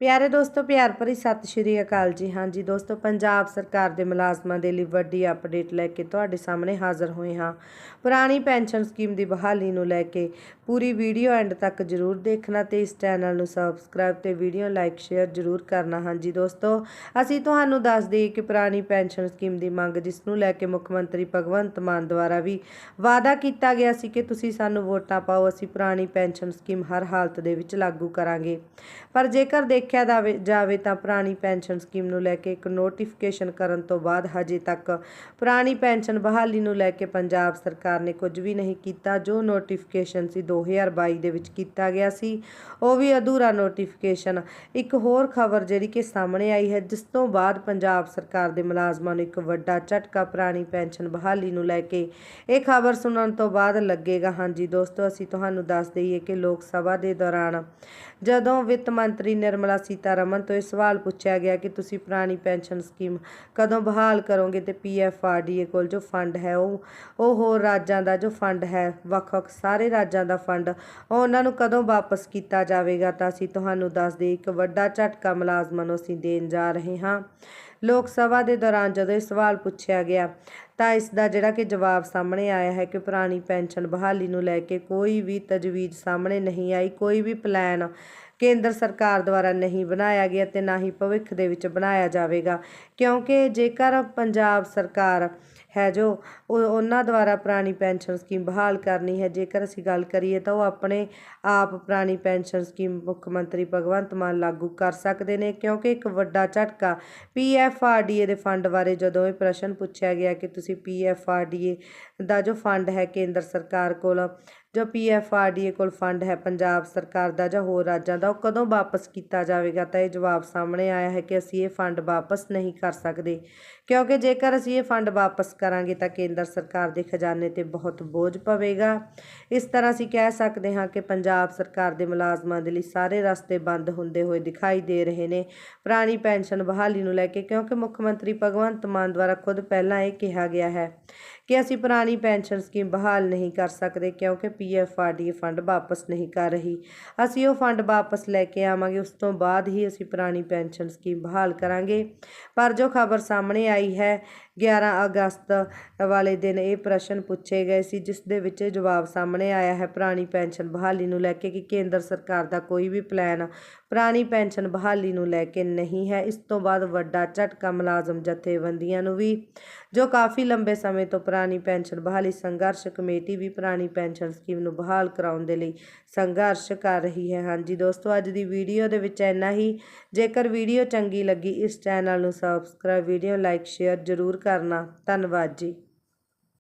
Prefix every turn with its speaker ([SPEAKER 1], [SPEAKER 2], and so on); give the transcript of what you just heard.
[SPEAKER 1] ਪਿਆਰੇ ਦੋਸਤੋ, ਪਿਆਰ ਭਰੀ ਸਤਿ ਸ਼੍ਰੀ ਅਕਾਲ ਜੀ। ਹਾਂਜੀ ਦੋਸਤੋ, ਪੰਜਾਬ ਸਰਕਾਰ ਦੇ ਮੁਲਾਜ਼ਮਾਂ ਦੇ ਲਈ ਵੱਡੀ ਅਪਡੇਟ ਲੈ ਕੇ ਤੁਹਾਡੇ ਸਾਹਮਣੇ ਹਾਜ਼ਰ ਹੋਏ ਹਾਂ। ਪੁਰਾਣੀ ਪੈਨਸ਼ਨ ਸਕੀਮ ਦੀ ਬਹਾਲੀ ਨੂੰ ਲੈ ਕੇ ਪੂਰੀ ਵੀਡੀਓ ਐਂਡ ਤੱਕ ਜਰੂਰ ਦੇਖਣਾ ਤੇ ਇਸ ਚੈਨਲ ਨੂੰ ਸਬਸਕ੍ਰਾਈਬ ਤੇ ਵੀਡੀਓ ਲਾਈਕ, ਸ਼ੇਅਰ ਜਰੂਰ ਕਰਨਾ। ਹਾਂਜੀ ਦੋਸਤੋ, ਅਸੀਂ ਤੁਹਾਨੂੰ ਦੱਸ ਦਈਏ ਕਿ ਪੁਰਾਣੀ ਪੈਨਸ਼ਨ ਸਕੀਮ ਦੀ ਮੰਗ ਜਿਸ ਨੂੰ ਲੈ ਕੇ ਮੁੱਖ ਮੰਤਰੀ ਭਗਵੰਤ ਮਾਨ ਦੁਆਰਾ ਵੀ ਵਾਅਦਾ ਕੀਤਾ ਗਿਆ ਸੀ ਕਿ ਤੁਸੀਂ ਸਾਨੂੰ ਵੋਟਾਂ ਪਾਓ, ਅਸੀਂ ਪੁਰਾਣੀ ਪੈਨਸ਼ਨ ਸਕੀਮ ਹਰ ਹਾਲਤ ਦੇ ਵਿੱਚ ਲਾਗੂ ਕਰਾਂਗੇ। ਪਰ ਜੇਕਰ ਦੇਖ ਦੇਖਿਆ ਜਾਵੇ ਜਾਵੇ ਤਾਂ ਪੁਰਾਣੀ ਪੈਨਸ਼ਨ ਸਕੀਮ ਨੂੰ ਲੈ ਕੇ ਇੱਕ ਨੋਟੀਫਿਕੇਸ਼ਨ ਕਰਨ ਤੋਂ ਬਾਅਦ ਹਜੇ ਤੱਕ ਪੁਰਾਣੀ ਪੈਨਸ਼ਨ ਬਹਾਲੀ ਨੂੰ ਲੈ ਕੇ ਪੰਜਾਬ ਸਰਕਾਰ ਨੇ ਕੁਝ ਵੀ ਨਹੀਂ ਕੀਤਾ, ਜੋ ਨੋਟੀਫਿਕੇਸ਼ਨ ਸੀ 2022 ਦੇ ਵਿੱਚ ਕੀਤਾ ਗਿਆ ਸੀ। ਉਹ ਵੀ ਅਧੂਰਾ ਨੋਟੀਫਿਕੇਸ਼ਨ ਇੱਕ ਹੋਰ ਖਬਰ ਜਿਹੜੀ ਕਿ ਸਾਹਮਣੇ ਆਈ ਹੈ, ਜਿਸ ਤੋਂ ਬਾਅਦ ਪੰਜਾਬ ਸਰਕਾਰ ਦੇ ਮੁਲਾਜ਼ਮਾਂ ਨੂੰ ਇੱਕ ਵੱਡਾ ਝਟਕਾ ਪੁਰਾਣੀ ਪੈਨਸ਼ਨ ਬਹਾਲੀ ਨੂੰ ਲੈ ਕੇ ਇਹ ਖਬਰ ਸੁਣਨ ਤੋਂ ਬਾਅਦ ਲੱਗੇਗਾ। ਹਾਂਜੀ ਦੋਸਤੋ, ਅਸੀਂ ਤੁਹਾਨੂੰ ਦੱਸ ਦਈਏ ਕਿ ਲੋਕ ਸਭਾ ਦੇ ਦੌਰਾਨ ਜਦੋਂ ਵਿੱਤ ਮੰਤਰੀ ਨਿਰਮਲਾ ਸੀਤਾਰਮਨ ਤੋਂ ਇਹ ਸਵਾਲ ਪੁੱਛਿਆ ਗਿਆ ਕਿ ਤੁਸੀਂ ਪੁਰਾਣੀ ਪੈਨਸ਼ਨ ਸਕੀਮ ਕਦੋਂ ਬਹਾਲ ਕਰੋਗੇ ਤੇ ਪੀਐਫਆਰਡੀਏ ਕੋਲ ਜੋ ਫੰਡ ਹੈ, ਉਹ ਉਹ ਹੋਰ ਰਾਜਾਂ ਦਾ ਜੋ ਫੰਡ ਹੈ, ਵੱਖ-ਵੱਖ ਸਾਰੇ ਰਾਜਾਂ ਦਾ ਫੰਡ ਉਹਨਾਂ ਨੂੰ ਕਦੋਂ ਵਾਪਸ ਕੀਤਾ ਜਾਵੇਗਾ? ਤਾਂ ਅਸੀਂ ਤੁਹਾਨੂੰ ਦੱਸ ਦੇ ਇੱਕ ਵੱਡਾ ਝਟਕਾ ਮੁਲਾਜ਼ਮਾਂ ਨੂੰ ਅਸੀਂ ਦੇਣ ਜਾ ਰਹੇ ਹਾਂ। ਲੋਕ ਸਭਾ ਦੇ ਦੌਰਾਨ ਜਦੋਂ ਇਹ ਸਵਾਲ ਪੁੱਛਿਆ ਗਿਆ, ਤਾਂ ਇਸ ਦਾ ਜਿਹੜਾ ਕਿ ਜਵਾਬ ਸਾਹਮਣੇ ਆਇਆ ਹੈ ਕਿ ਪੁਰਾਣੀ ਪੈਨਸ਼ਨ ਬਹਾਲੀ ਨੂੰ ਲੈ ਕੇ ਕੋਈ ਵੀ ਤਜਵੀਜ਼ ਸਾਹਮਣੇ ਨਹੀਂ ਆਈ, ਕੋਈ ਵੀ ਪਲਾਨ ਕੇਂਦਰ ਸਰਕਾਰ ਦੁਆਰਾ ਨਹੀਂ ਬਣਾਇਆ ਗਿਆ ਤੇ ਨਾ ਹੀ ਭਵਿੱਖ ਦੇ ਵਿੱਚ ਬਣਾਇਆ ਜਾਵੇਗਾ। ਕਿਉਂਕਿ ਜੇਕਰ ਪੰਜਾਬ ਸਰਕਾਰ ਹੈ ਜੋ ਉਹਨਾਂ ਦੁਆਰਾ ਪੁਰਾਣੀ ਪੈਨਸ਼ਨ ਸਕੀਮ ਬਹਾਲ ਕਰਨੀ ਹੈ, ਜੇਕਰ ਅਸੀਂ ਗੱਲ ਕਰੀਏ ਤਾਂ ਉਹ ਆਪਣੇ ਆਪ ਪੁਰਾਣੀ ਪੈਨਸ਼ਨ ਸਕੀਮ ਮੁੱਖ ਮੰਤਰੀ ਭਗਵੰਤ ਮਾਨ ਲਾਗੂ ਕਰ ਸਕਦੇ ਨੇ, ਕਿਉਂਕਿ ਇੱਕ ਵੱਡਾ ਝਟਕਾ ਪੀਐਫਆਰਡੀਏ ਦੇ ਫੰਡ ਬਾਰੇ ਜਦੋਂ ਇਹ ਪ੍ਰਸ਼ਨ ਪੁੱਛਿਆ ਗਿਆ ਕਿ ਤੁਸੀਂ ਪੀਐਫਆਰਡੀਏ ਦਾ ਜੋ ਫੰਡ ਹੈ ਕੇਂਦਰ ਸਰਕਾਰ ਕੋਲ ਜੋ ਪੀਐਫਆਰਡੀਏ ਕੋਲ ਫੰਡ ਹੈ ਪੰਜਾਬ ਸਰਕਾਰ ਦਾ ਜਾਂ ਹੋਰ ਰਾਜਾਂ ਦਾ, ਉਹ ਕਦੋਂ ਵਾਪਸ ਕੀਤਾ ਜਾਵੇਗਾ? ਤਾਂ ਇਹ ਜਵਾਬ ਸਾਹਮਣੇ ਆਇਆ ਹੈ ਕਿ ਅਸੀਂ ਇਹ ਫੰਡ ਵਾਪਸ ਨਹੀਂ ਕਰ ਸਕਦੇ। ਕਿਉਂਕਿ ਜੇਕਰ ਅਸੀਂ ਇਹ ਫੰਡ ਵਾਪਸ ਕਰਾਂਗੇ ਤਾਂ ਕੇਂਦਰ ਸਰਕਾਰ ਦੇ ਖਜ਼ਾਨੇ ਤੇ ਬਹੁਤ ਬੋਝ ਪਵੇਗਾ। ਇਸ ਤਰ੍ਹਾਂ ਅਸੀਂ ਕਹਿ ਸਕਦੇ ਹਾਂ ਕਿ ਪੰਜਾਬ ਸਰਕਾਰ ਦੇ ਮੁਲਾਜ਼ਮਾਂ ਦੇ ਲਈ ਸਾਰੇ ਰਸਤੇ ਬੰਦ ਹੁੰਦੇ ਹੋਏ ਦਿਖਾਈ ਦੇ ਰਹੇ ਨੇ। ਪੁਰਾਣੀ ਪੈਨਸ਼ਨ ਬਹਾਲੀ ਨੂੰ ਲੈ ਕੇ, ਕਿਉਂਕਿ ਮੁੱਖ ਮੰਤਰੀ ਭਗਵੰਤ ਮਾਨ ਦੁਆਰਾ ਖੁਦ ਪਹਿਲਾਂ ਇਹ ਕਿਹਾ ਗਿਆ ਹੈ ਕਿ ਅਸੀਂ ਪੁਰਾਣੀ ਪੈਨਸ਼ਨ ਸਕੀਮ ਬਹਾਲ ਨਹੀਂ ਕਰ ਸਕਦੇ, ਕਿਉਂਕਿ ਪੀਐਫਆਰਡੀ ਫੰਡ ਵਾਪਸ ਨਹੀਂ ਕਰ ਰਹੀ। ਅਸੀਂ ਉਹ ਫੰਡ ਵਾਪਸ ਲੈ ਕੇ ਆਵਾਂਗੇ, ਉਸ ਤੋਂ ਬਾਅਦ ਹੀ ਅਸੀਂ ਪੁਰਾਣੀ ਪੈਨਸ਼ਨ ਸਕੀਮ ਬਹਾਲ ਕਰਾਂਗੇ। ਪਰ ਜੋ ਖਬਰ ਸਾਹਮਣੇ ਆਈ ਹੈ 11 ਅਗਸਤ ਵਾਲੇ ਦਿਨ ਇਹ ਪ੍ਰਸ਼ਨ ਪੁੱਛੇ ਗਏ ਸੀ, ਜਿਸ ਦੇ ਵਿੱਚ ਜਵਾਬ ਸਾਹਮਣੇ ਆਇਆ ਹੈ, ਪੁਰਾਣੀ ਪੈਨਸ਼ਨ ਬਹਾਲੀ ਨੂੰ ਲੈ ਕੇ ਕਿ ਕੇਂਦਰ ਸਰਕਾਰ ਦਾ ਕੋਈ ਵੀ ਪਲਾਨ ਪੁਰਾਣੀ ਪੈਨਸ਼ਨ ਬਹਾਲੀ ਨੂੰ ਲੈ ਕੇ ਨਹੀਂ ਹੈ। ਇਸ ਤੋਂ ਬਾਅਦ ਵੱਡਾ ਝਟਕਾ ਮੁਲਾਜ਼ਮ ਜਥੇਬੰਦੀਆਂ ਨੂੰ ਵੀ, ਜੋ ਕਾਫੀ ਲੰਬੇ ਸਮੇਂ ਤੋਂ ਪੁਰਾਣੀ ਪੈਨਸ਼ਨ ਬਹਾਲੀ ਸੰਘਰਸ਼ ਕਮੇਟੀ ਵੀ ਪੁਰਾਣੀ ਪੈਨਸ਼ਨ ਸਕੀਮ ਨੂੰ ਬਹਾਲ ਕਰਾਉਣ ਦੇ ਲਈ ਸੰਘਰਸ਼ ਕਰ ਰਹੀ ਹੈ। ਹਾਂਜੀ ਦੋਸਤੋ, ਅੱਜ ਦੀ ਵੀਡੀਓ ਦੇ ਵਿੱਚ ਇੰਨਾ ਹੀ। ਜੇਕਰ ਵੀਡੀਓ ਚੰਗੀ ਲੱਗੀ, ਇਸ ਚੈਨਲ ਨੂੰ ਸਬਸਕ੍ਰਾਈਬ ਵੀਡੀਓ ਲਾਈਕ ਸ਼ੇਅਰ ਜ਼ਰੂਰ ਕਰਨਾ। ਧੰਨਵਾਦ ਜੀ।